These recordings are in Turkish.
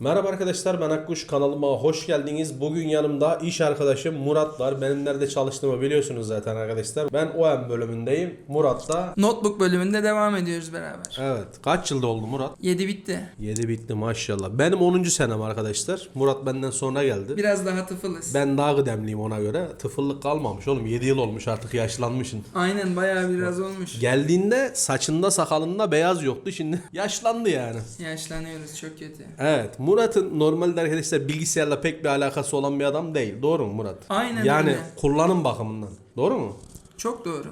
Merhaba arkadaşlar ben Akkuş kanalıma hoş geldiniz. Bugün yanımda iş arkadaşım Murat var. Benim nerede çalıştığımı biliyorsunuz zaten arkadaşlar. Ben OM bölümündeyim. Murat da Notebook bölümünde devam ediyoruz beraber. evet kaç yılda oldu Murat? 7 bitti. 7 bitti maşallah. Benim 10. senem arkadaşlar. Murat benden sonra geldi. Biraz daha tıfılız. Ben daha kıdemliyim ona göre. Tıfıllık kalmamış oğlum. 7 yıl olmuş artık yaşlanmışsın. Aynen bayağı biraz olmuş. Geldiğinde saçında sakalında beyaz yoktu. Şimdi yaşlandı yani. Yaşlanıyoruz çok kötü. Evet. Murat'ın normalde arkadaşlar bilgisayarla pek bir alakası olan bir adam değil. Doğru mu Murat? Aynen Yani öyle. kullanım bakımından. Doğru mu? Çok doğru.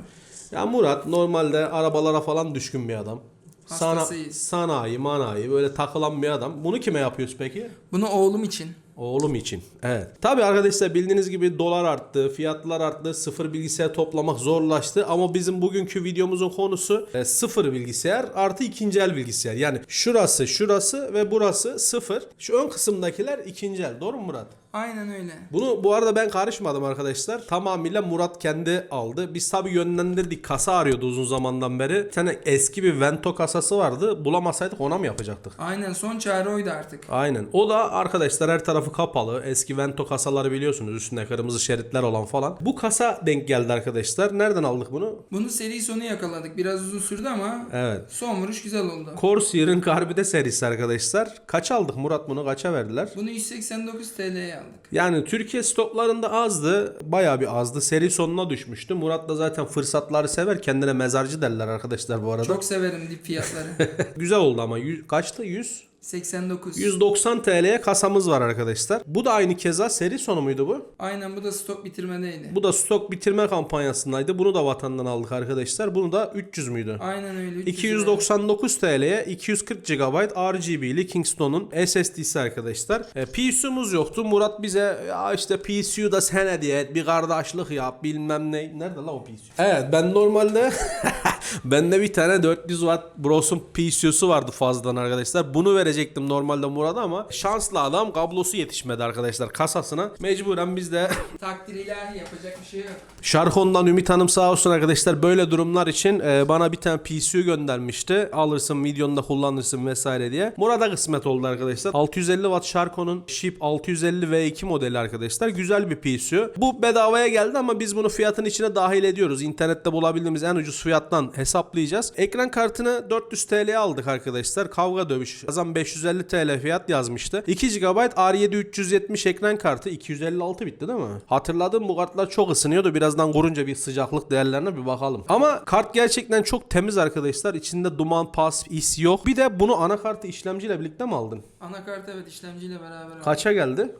Ya Murat normalde arabalara falan düşkün bir adam. Sana, Hastasıyız. sanayi, manayi böyle takılan bir adam. Bunu kime yapıyoruz peki? Bunu oğlum için. Oğlum için. Evet. Tabi arkadaşlar bildiğiniz gibi dolar arttı, fiyatlar arttı, sıfır bilgisayar toplamak zorlaştı. Ama bizim bugünkü videomuzun konusu e, sıfır bilgisayar artı ikinci el bilgisayar. Yani şurası, şurası ve burası sıfır. Şu ön kısımdakiler ikinci el. Doğru mu Murat? Aynen öyle. Bunu bu arada ben karışmadım arkadaşlar. Tamamıyla Murat kendi aldı. Biz tabi yönlendirdik. Kasa arıyordu uzun zamandan beri. Bir tane eski bir Vento kasası vardı. Bulamasaydık ona mı yapacaktık? Aynen son çare oydu artık. Aynen. O da arkadaşlar her tarafı kapalı. Eski Vento kasaları biliyorsunuz. Üstünde kırmızı şeritler olan falan. Bu kasa denk geldi arkadaşlar. Nereden aldık bunu? Bunu seri sonu yakaladık. Biraz uzun sürdü ama Evet. son vuruş güzel oldu. Corsair'ın Garbide serisi arkadaşlar. Kaç aldık Murat bunu? Kaça verdiler? Bunu 189 TL'ye aldık. Yani Türkiye stoklarında azdı. Bayağı bir azdı. Seri sonuna düşmüştü. Murat da zaten fırsatları sever. Kendine mezarcı derler arkadaşlar bu arada. Çok severim dip fiyatları. Güzel oldu ama. Yüz- kaçtı? 100? 89. 190 TL'ye kasamız var arkadaşlar. Bu da aynı keza seri sonu muydu bu? Aynen bu da stok bitirmedeydi. Bu da stok bitirme kampanyasındaydı. Bunu da vatandan aldık arkadaşlar. Bunu da 300 müydü? Aynen öyle. 300 lira. 299 TL'ye 240 GB RGB'li Kingston'un SSD'si arkadaşlar. E, PSU'muz yoktu. Murat bize ya işte PSU da sen hediye et bir kardeşlik yap bilmem ne. Nerede la o PSU? Evet ben normalde bende bir tane 400 Watt Bros'un PSU'su vardı fazladan arkadaşlar. Bunu verecektim normalde Murat'a ama şanslı adam kablosu yetişmedi arkadaşlar kasasına. Mecburen biz de Takdir ilahi yapacak bir şey yok. Şarkon'dan Ümit Hanım sağ olsun arkadaşlar böyle durumlar için e, bana bir tane PSU göndermişti. Alırsın videonda kullanırsın vesaire diye. Murat'a kısmet oldu arkadaşlar. 650 watt Şarkon'un Ship 650 V2 modeli arkadaşlar. Güzel bir PSU. Bu bedavaya geldi ama biz bunu fiyatın içine dahil ediyoruz. İnternette bulabildiğimiz en ucuz fiyattan hesaplayacağız. Ekran kartını 400 TL'ye aldık arkadaşlar. Kavga dövüş. Yazan 550 TL fiyat yazmıştı. 2 GB R7 370 ekran kartı 256 bitti değil mi? Hatırladım bu kartlar çok ısınıyordu. Birazdan kurunca bir sıcaklık değerlerine bir bakalım. Ama kart gerçekten çok temiz arkadaşlar. İçinde duman, pas, is yok. Bir de bunu anakartı işlemciyle birlikte mi aldın? Anakart evet işlemciyle beraber. Kaça geldi?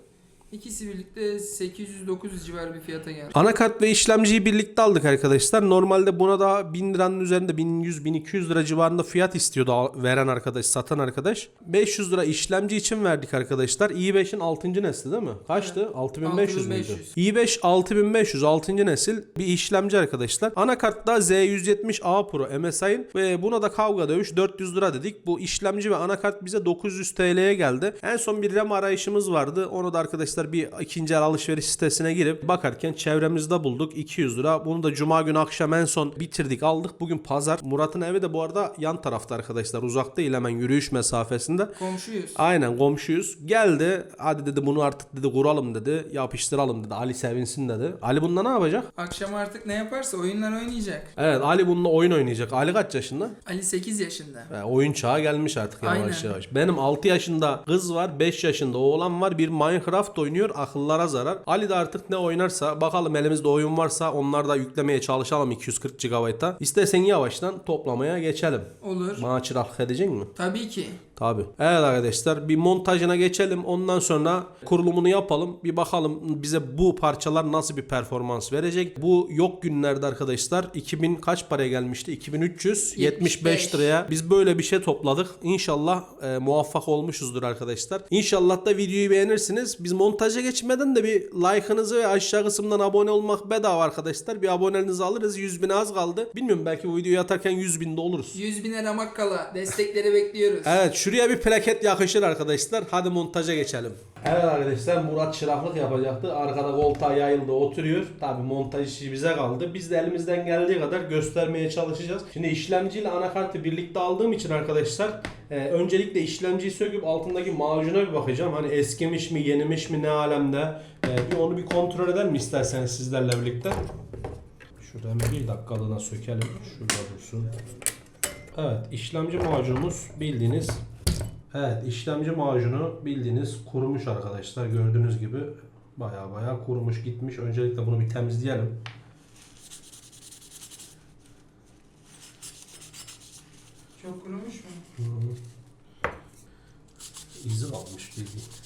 İkisi birlikte 800-900 civarı bir fiyata geldi. Anakart ve işlemciyi birlikte aldık arkadaşlar. Normalde buna da 1000 liranın üzerinde 1100-1200 lira civarında fiyat istiyordu veren arkadaş, satan arkadaş. 500 lira işlemci için verdik arkadaşlar. i5'in 6. nesli değil mi? Kaçtı? 6500 müydü? 6500. i5 6500 6. nesil bir işlemci arkadaşlar. Anakartta Z170A Pro MSI'ın ve buna da kavga dövüş 400 lira dedik. Bu işlemci ve anakart bize 900 TL'ye geldi. En son bir RAM arayışımız vardı. Onu da arkadaşlar bir ikinci el alışveriş sitesine girip bakarken çevremizde bulduk 200 lira. Bunu da cuma günü akşam en son bitirdik aldık. Bugün pazar. Murat'ın evi de bu arada yan tarafta arkadaşlar. Uzak değil hemen yürüyüş mesafesinde. Komşuyuz. Aynen komşuyuz. Geldi. Hadi dedi bunu artık dedi kuralım dedi. Yapıştıralım dedi. Ali sevinsin dedi. Ali bunda ne yapacak? Akşam artık ne yaparsa oyunlar oynayacak. Evet Ali bununla oyun oynayacak. Ali kaç yaşında? Ali 8 yaşında. E, oyun çağı gelmiş artık yavaş Aynen. yavaş. Benim 6 yaşında kız var, 5 yaşında oğlan var. Bir Minecraft oynuyor. Akıllara zarar. Ali de artık ne oynarsa bakalım elimizde oyun varsa onlar da yüklemeye çalışalım 240 GB'a. İstersen yavaştan toplamaya geçelim. Olur. Bana çıraklık edecek mi? Tabii ki. Tabi. Evet arkadaşlar bir montajına geçelim. Ondan sonra kurulumunu yapalım. Bir bakalım bize bu parçalar nasıl bir performans verecek. Bu yok günlerde arkadaşlar 2000 kaç paraya gelmişti? 2375 75 liraya. Biz böyle bir şey topladık. İnşallah e, muvaffak olmuşuzdur arkadaşlar. İnşallah da videoyu beğenirsiniz. Biz montaja geçmeden de bir like'ınızı ve aşağı kısımdan abone olmak bedava arkadaşlar. Bir aboneliğinizi alırız. 100 bin az kaldı. Bilmiyorum belki bu videoyu atarken 100 binde oluruz. 100 bine ramak kala. Destekleri bekliyoruz. Evet şuraya bir plaket yakışır arkadaşlar. Hadi montaja geçelim. Evet arkadaşlar Murat çıraklık yapacaktı. Arkada koltuğa yayıldı oturuyor. Tabi montaj işi bize kaldı. Biz de elimizden geldiği kadar göstermeye çalışacağız. Şimdi işlemciyle anakartı birlikte aldığım için arkadaşlar e, öncelikle işlemciyi söküp altındaki macuna bir bakacağım. Hani eskimiş mi yenimiş mi ne alemde. E, bir onu bir kontrol eder mi isterseniz sizlerle birlikte. Şuradan bir dakikalığına sökelim. Şurada dursun. Evet işlemci macunumuz bildiğiniz Evet işlemci macunu bildiğiniz kurumuş arkadaşlar gördüğünüz gibi baya baya kurumuş gitmiş. Öncelikle bunu bir temizleyelim. Çok kurumuş mu? İzi kalmış bildiğin.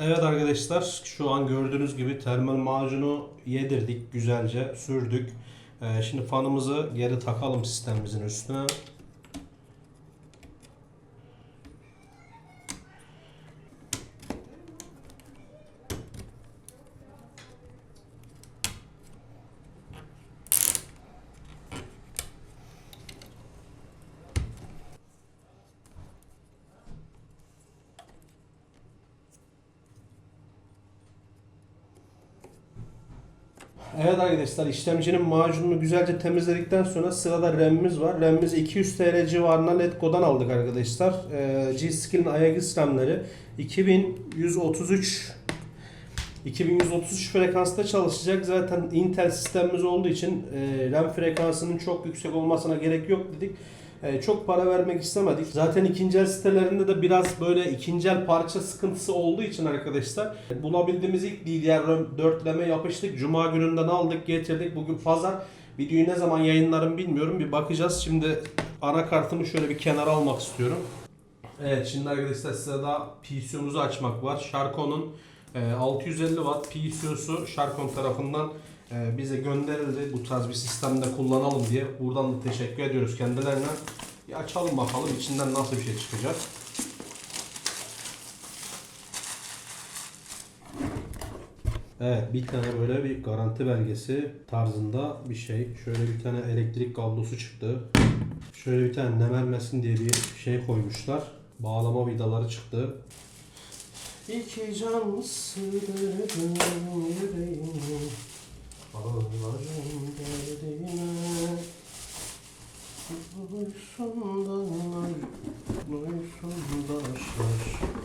Evet arkadaşlar şu an gördüğünüz gibi termal macunu yedirdik güzelce sürdük. Ee, şimdi fanımızı geri takalım sistemimizin üstüne. Evet arkadaşlar işlemcinin macununu güzelce temizledikten sonra sırada RAM'imiz var. RAM'imiz 200 TL civarında Letgo'dan aldık arkadaşlar. Ee, G-Skill'in ayak işlemleri 2133 2133 frekansta çalışacak. Zaten Intel sistemimiz olduğu için e, RAM frekansının çok yüksek olmasına gerek yok dedik. E, çok para vermek istemedik. Zaten ikinci el sitelerinde de biraz böyle ikinci el parça sıkıntısı olduğu için arkadaşlar e, bulabildiğimiz ilk DDR4'leme yapıştık. Cuma gününden aldık getirdik. Bugün pazar. Videoyu ne zaman yayınlarım bilmiyorum. Bir bakacağız. Şimdi anakartımı şöyle bir kenara almak istiyorum. Evet şimdi arkadaşlar sırada PCO'muzu açmak var. Sharkon'un e, 650 watt PCO'su Sharkon tarafından e, bize gönderildi. Bu tarz bir sistemde kullanalım diye. Buradan da teşekkür ediyoruz kendilerine. Bir açalım bakalım içinden nasıl bir şey çıkacak. Evet bir tane böyle bir garanti belgesi tarzında bir şey. Şöyle bir tane elektrik kablosu çıktı. Şöyle bir tane nemermesin diye bir şey koymuşlar. Bağlama vidaları çıktı. İki can sığdırdım yüreğime Ağlarım derdine Duysun dağlar, duysun taşlar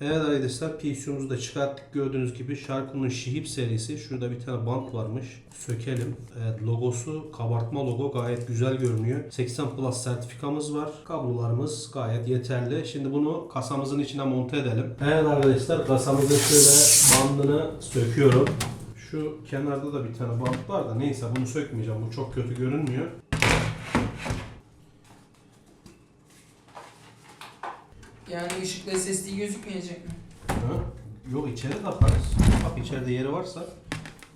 Evet arkadaşlar PC'mizi de çıkarttık. Gördüğünüz gibi Sharko'nun Şihip serisi. Şurada bir tane bant varmış. Sökelim. Evet logosu kabartma logo gayet güzel görünüyor. 80 Plus sertifikamız var. Kablolarımız gayet yeterli. Şimdi bunu kasamızın içine monte edelim. Evet arkadaşlar kasamızın şöyle bandını söküyorum. Şu kenarda da bir tane bant var da neyse bunu sökmeyeceğim. Bu çok kötü görünmüyor. Yani ışıkla SSD gözükmeyecek mi? Ha? Yok içeri takarız. Bak içeride yeri varsa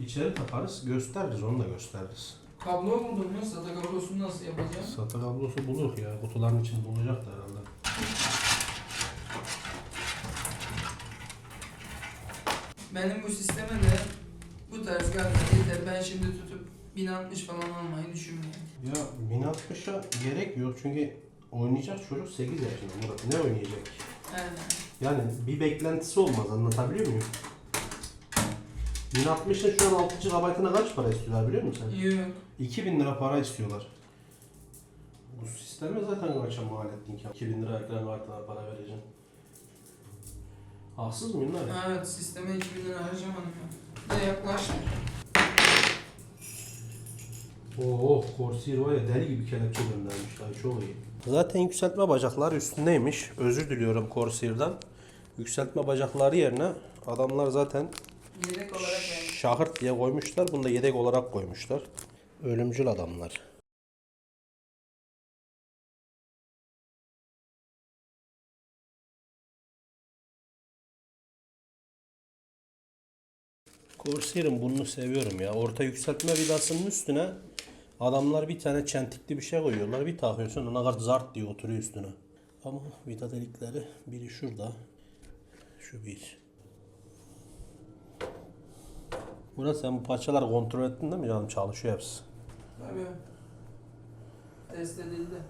içeri takarız. Gösteririz onu da gösteririz. Kablo buldun mu? SATA kablosunu nasıl yapacağız? SATA kablosu bulur ya. Kutuların içinde olacak da herhalde. Benim bu sisteme de bu tarz gayet yeter. Ben şimdi tutup 1060 falan almayı düşünmüyorum. Ya 1060'a gerek yok çünkü oynayacak çocuk 8 yaşında Murat. Ne oynayacak? Yani Yani bir beklentisi olmaz anlatabiliyor muyum? 1060'ın şu an 6 GB'ına kaç para istiyorlar biliyor musun sen? yok. 2000 lira para istiyorlar. Bu sisteme zaten kaça mal ettin ki? 2000 lira ekran kartına para vereceksin. Haksız mıyım lan? Evet sisteme 2000 lira harcamadım ben. De yaklaştı. Oo, Corsair var ya deli gibi kelepçe göndermiş. Ay çok iyi. Zaten yükseltme bacakları üstündeymiş. Özür diliyorum Corsair'dan. Yükseltme bacakları yerine adamlar zaten Yedek olarak yani. şahırt diye koymuşlar. Bunu da yedek olarak koymuşlar. Ölümcül adamlar. Corsair'in bunu seviyorum ya. Orta yükseltme vidasının üstüne adamlar bir tane çentikli bir şey koyuyorlar. Bir takıyorsun ona kadar zart diye oturuyor üstüne. Ama vida delikleri biri şurada. Şu bir. Murat sen bu parçaları kontrol ettin değil mi canım? Çalışıyor hepsi. Tabii. Test edildi.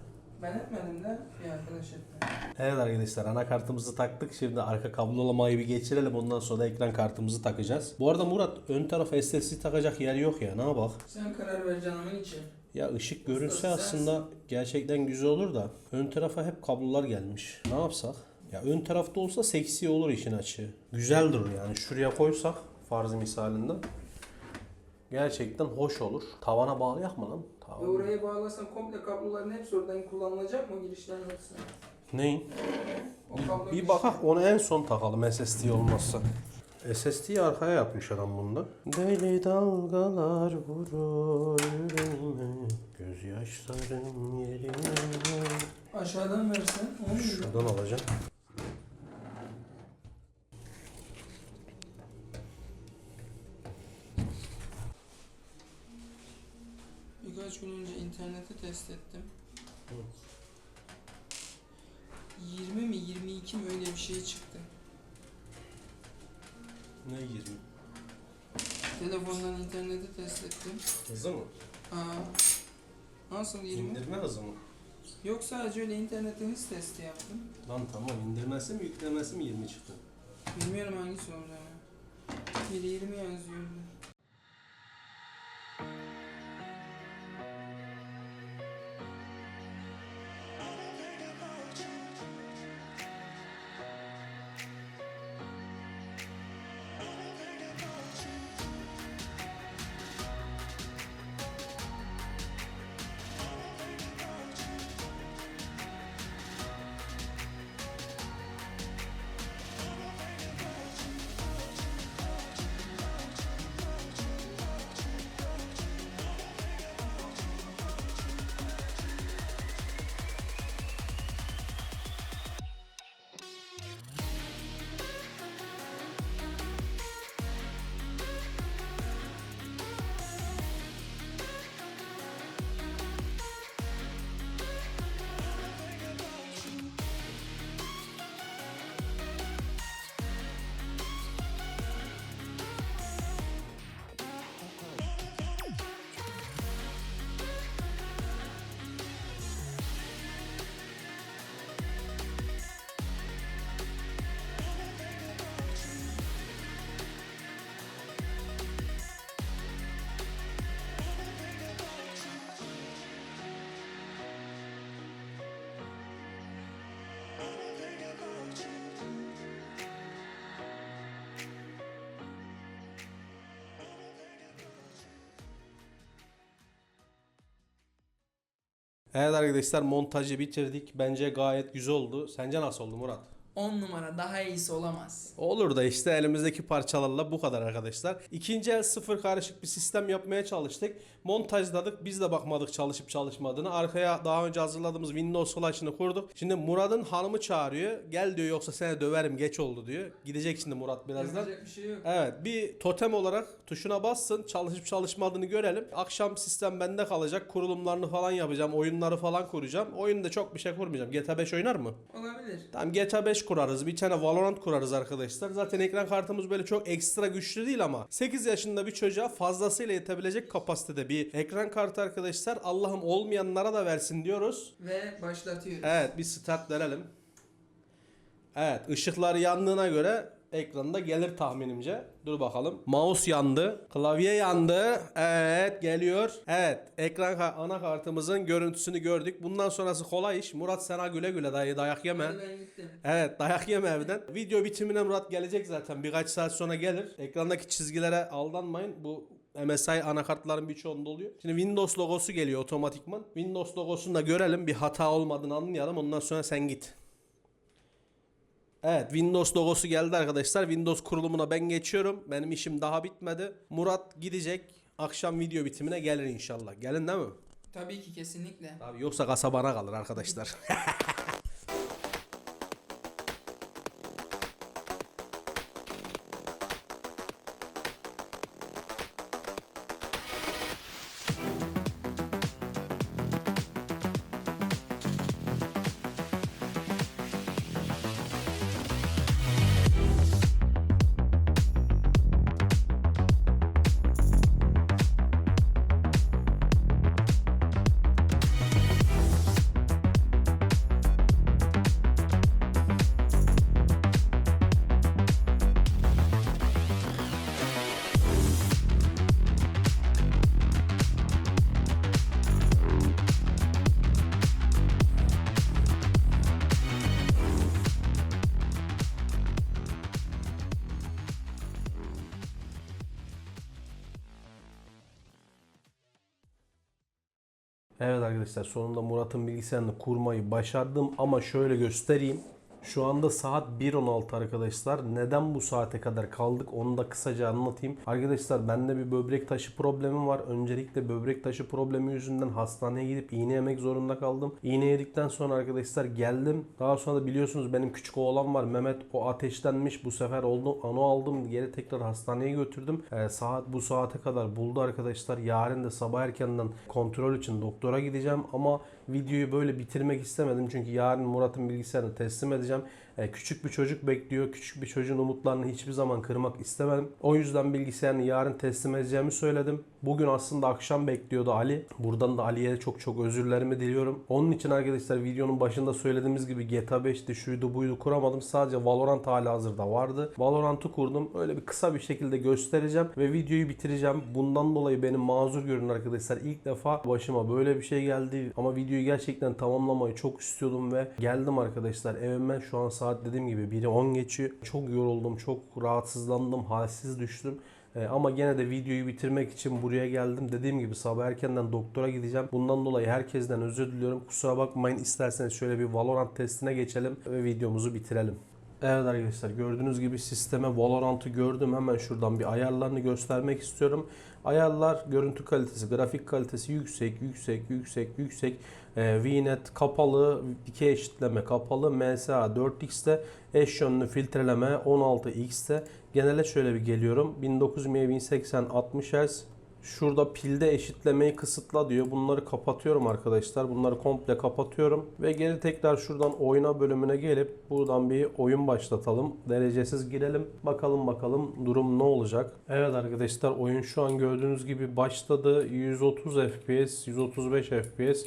Ben etmedim de bir arkadaş etti. Evet arkadaşlar anakartımızı taktık. Şimdi arka kablolamayı bir geçirelim. Ondan sonra ekran kartımızı takacağız. Bu arada Murat ön tarafa SSD takacak yer yok ya. Ne bak? Sen karar ver canımın için. Ya ışık görünse aslında gerçekten güzel olur da ön tarafa hep kablolar gelmiş. Ne yapsak? Ya ön tarafta olsa seksi olur işin açığı. Güzel durur yani. Şuraya koysak farz misalinde gerçekten hoş olur. Tavana bağlayak mı lan? Ve oraya bağlasan komple kabloların hepsi oradan kullanılacak mı girişlerin hepsi? Neyin? Bir girişi- bakak onu en son takalım SSD olmazsa. SSD'yi arkaya yapmış adam bunda. Deli dalgalar vurur yüreğime Gözyaşlarım yerine Aşağıdan versen. Mu? Şuradan alacağım. Birkaç internette test ettim. 20 mi 22 mi öyle bir şey çıktı. Ne 20? Telefondan internette test ettim. Hızı mı? Aa, nasıl 20? İndirme hızı mı? Yok sadece öyle internette hız testi yaptım. Lan tamam indirmesi mi yüklemesi mi 20 çıktı? Bilmiyorum hangisi olacağını. Biri 20 yazıyordu. Evet arkadaşlar montajı bitirdik. Bence gayet güzel oldu. Sence nasıl oldu Murat? 10 numara daha iyisi olamaz. Olur da işte elimizdeki parçalarla bu kadar arkadaşlar. İkinci el sıfır karışık bir sistem yapmaya çalıştık. Montajladık. Biz de bakmadık çalışıp çalışmadığını. Arkaya daha önce hazırladığımız Windows flash'ını kurduk. Şimdi Murat'ın hanımı çağırıyor. Gel diyor yoksa seni döverim geç oldu diyor. Gidecek şimdi Murat birazdan. Yapacak bir şey yok. Evet bir totem olarak tuşuna bassın çalışıp çalışmadığını görelim. Akşam sistem bende kalacak kurulumlarını falan yapacağım oyunları falan kuracağım. Oyunda çok bir şey kurmayacağım. GTA 5 oynar mı? Olabilir. Tamam GTA 5 kurarız bir tane Valorant kurarız arkadaşlar. Zaten ekran kartımız böyle çok ekstra güçlü değil ama 8 yaşında bir çocuğa fazlasıyla yetebilecek kapasitede bir ekran kartı arkadaşlar. Allah'ım olmayanlara da versin diyoruz. Ve başlatıyoruz. Evet bir start verelim. Evet ışıklar yandığına göre ekranda gelir tahminimce. Dur bakalım. Mouse yandı. Klavye yandı. Evet geliyor. Evet ekran ka- anakartımızın görüntüsünü gördük. Bundan sonrası kolay iş. Murat sana güle güle dayı dayak yeme. Hadi ben gittim. Evet dayak yeme evden. Video bitimine Murat gelecek zaten. Birkaç saat sonra gelir. Ekrandaki çizgilere aldanmayın. Bu MSI anakartların birçoğunda oluyor. Şimdi Windows logosu geliyor otomatikman. Windows logosunu da görelim. Bir hata olmadığını anlayalım. Ondan sonra sen git. Evet Windows logosu geldi arkadaşlar. Windows kurulumuna ben geçiyorum. Benim işim daha bitmedi. Murat gidecek. Akşam video bitimine gelir inşallah. Gelin değil mi? Tabii ki kesinlikle. Abi yoksa kasa bana kalır arkadaşlar. Evet arkadaşlar sonunda Murat'ın bilgisayarını kurmayı başardım ama şöyle göstereyim. Şu anda saat 1.16 arkadaşlar. Neden bu saate kadar kaldık onu da kısaca anlatayım. Arkadaşlar bende bir böbrek taşı problemim var. Öncelikle böbrek taşı problemi yüzünden hastaneye gidip iğne yemek zorunda kaldım. İğne yedikten sonra arkadaşlar geldim. Daha sonra da biliyorsunuz benim küçük oğlan var. Mehmet o ateşlenmiş. Bu sefer oldu. Onu aldım. Geri tekrar hastaneye götürdüm. Ee, saat bu saate kadar buldu arkadaşlar. Yarın da sabah erkenden kontrol için doktora gideceğim ama videoyu böyle bitirmek istemedim. Çünkü yarın Murat'ın bilgisayarını teslim edeceğim. Ee, küçük bir çocuk bekliyor. Küçük bir çocuğun umutlarını hiçbir zaman kırmak istemedim. O yüzden bilgisayarını yarın teslim edeceğimi söyledim. Bugün aslında akşam bekliyordu Ali. Buradan da Ali'ye çok çok özürlerimi diliyorum. Onun için arkadaşlar videonun başında söylediğimiz gibi GTA 5'ti şuydu buydu kuramadım. Sadece Valorant hala hazırda vardı. Valorant'ı kurdum. Öyle bir kısa bir şekilde göstereceğim ve videoyu bitireceğim. Bundan dolayı beni mazur görün arkadaşlar. İlk defa başıma böyle bir şey geldi ama videoyu gerçekten tamamlamayı çok istiyordum ve geldim arkadaşlar. Evime şu an saat dediğim gibi 1'i 10 geçiyor. Çok yoruldum, çok rahatsızlandım, halsiz düştüm. Ee, ama gene de videoyu bitirmek için buraya geldim. Dediğim gibi sabah erkenden doktora gideceğim. Bundan dolayı herkesten özür diliyorum. Kusura bakmayın. İsterseniz şöyle bir Valorant testine geçelim ve videomuzu bitirelim. Evet arkadaşlar gördüğünüz gibi sisteme Valorant'ı gördüm. Hemen şuradan bir ayarlarını göstermek istiyorum. Ayarlar görüntü kalitesi, grafik kalitesi yüksek, yüksek, yüksek, yüksek. Ee, VNet kapalı, dikey eşitleme kapalı, MSA 4x'te, eş yönlü filtreleme 16x'te. Genele şöyle bir geliyorum. 1920 1080 60 Hz. Şurada pilde eşitlemeyi kısıtla diyor. Bunları kapatıyorum arkadaşlar. Bunları komple kapatıyorum. Ve geri tekrar şuradan oyna bölümüne gelip buradan bir oyun başlatalım. Derecesiz girelim. Bakalım bakalım durum ne olacak. Evet arkadaşlar oyun şu an gördüğünüz gibi başladı. 130 FPS, 135 FPS.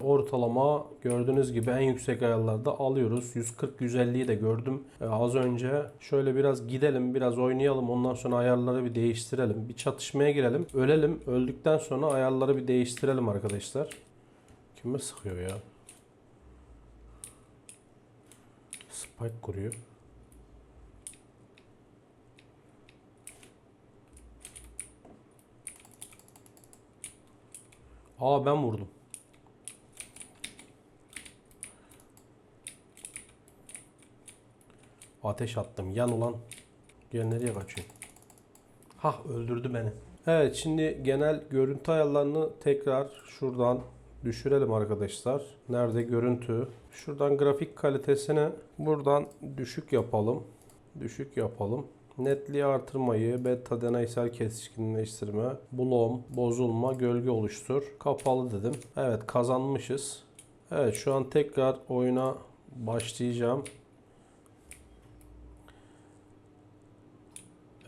Ortalama gördüğünüz gibi en yüksek ayarlarda alıyoruz. 140-150'yi de gördüm Ee, az önce. Şöyle biraz gidelim, biraz oynayalım. Ondan sonra ayarları bir değiştirelim. Bir çatışmaya girelim. Ölelim. Öldükten sonra ayarları bir değiştirelim arkadaşlar. Kime sıkıyor ya? Spike kuruyor. Aa ben vurdum. Ateş attım. Yan ulan. Gel nereye kaçıyorsun? Hah öldürdü beni. Evet şimdi genel görüntü ayarlarını tekrar şuradan düşürelim arkadaşlar. Nerede görüntü? Şuradan grafik kalitesini buradan düşük yapalım. Düşük yapalım. Netliği artırmayı, beta deneysel keskinleştirme, bloom, bozulma, gölge oluştur. Kapalı dedim. Evet kazanmışız. Evet şu an tekrar oyuna başlayacağım.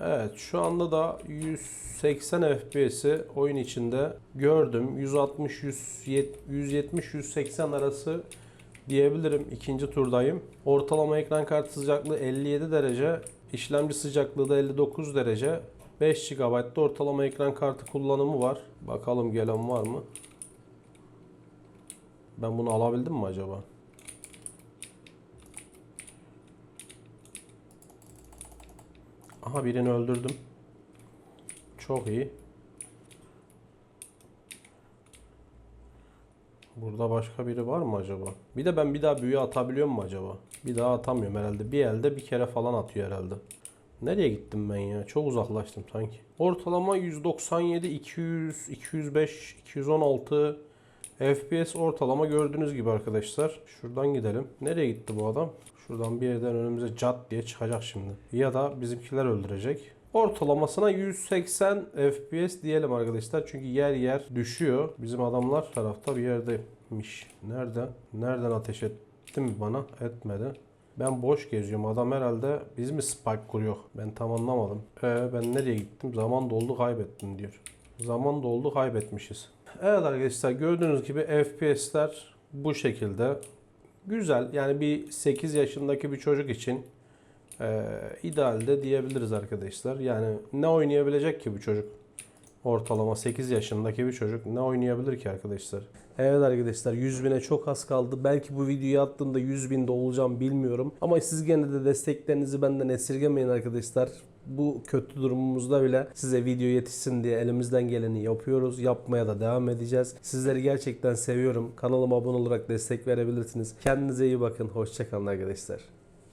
Evet şu anda da 180 FPS'i oyun içinde gördüm. 160 170 180 arası diyebilirim. İkinci turdayım. Ortalama ekran kartı sıcaklığı 57 derece. işlemci sıcaklığı da 59 derece. 5 GB'da ortalama ekran kartı kullanımı var. Bakalım gelen var mı? Ben bunu alabildim mi acaba? Aha birini öldürdüm. Çok iyi. Burada başka biri var mı acaba? Bir de ben bir daha büyü atabiliyor mu acaba? Bir daha atamıyorum herhalde. Bir elde bir kere falan atıyor herhalde. Nereye gittim ben ya? Çok uzaklaştım sanki. Ortalama 197, 200, 205, 216 FPS ortalama gördüğünüz gibi arkadaşlar. Şuradan gidelim. Nereye gitti bu adam? Şuradan bir yerden önümüze cat diye çıkacak şimdi. Ya da bizimkiler öldürecek. Ortalamasına 180 FPS diyelim arkadaşlar. Çünkü yer yer düşüyor. Bizim adamlar tarafta bir yerdeymiş. Nerede? Nereden ateş etti mi bana? Etmedi. Ben boş geziyorum. Adam herhalde biz mi spike kuruyor? Ben tam anlamadım. Ee, ben nereye gittim? Zaman doldu kaybettim diyor. Zaman doldu kaybetmişiz. Evet arkadaşlar gördüğünüz gibi FPS'ler bu şekilde. Güzel. Yani bir 8 yaşındaki bir çocuk için e, idealde diyebiliriz arkadaşlar. Yani ne oynayabilecek ki bu çocuk? Ortalama 8 yaşındaki bir çocuk ne oynayabilir ki arkadaşlar? Evet arkadaşlar 100 bine çok az kaldı. Belki bu videoyu attığımda 100 binde olacağım bilmiyorum. Ama siz gene de desteklerinizi benden esirgemeyin arkadaşlar. Bu kötü durumumuzda bile size video yetişsin diye elimizden geleni yapıyoruz. Yapmaya da devam edeceğiz. Sizleri gerçekten seviyorum. Kanalıma abone olarak destek verebilirsiniz. Kendinize iyi bakın. Hoşçakalın arkadaşlar.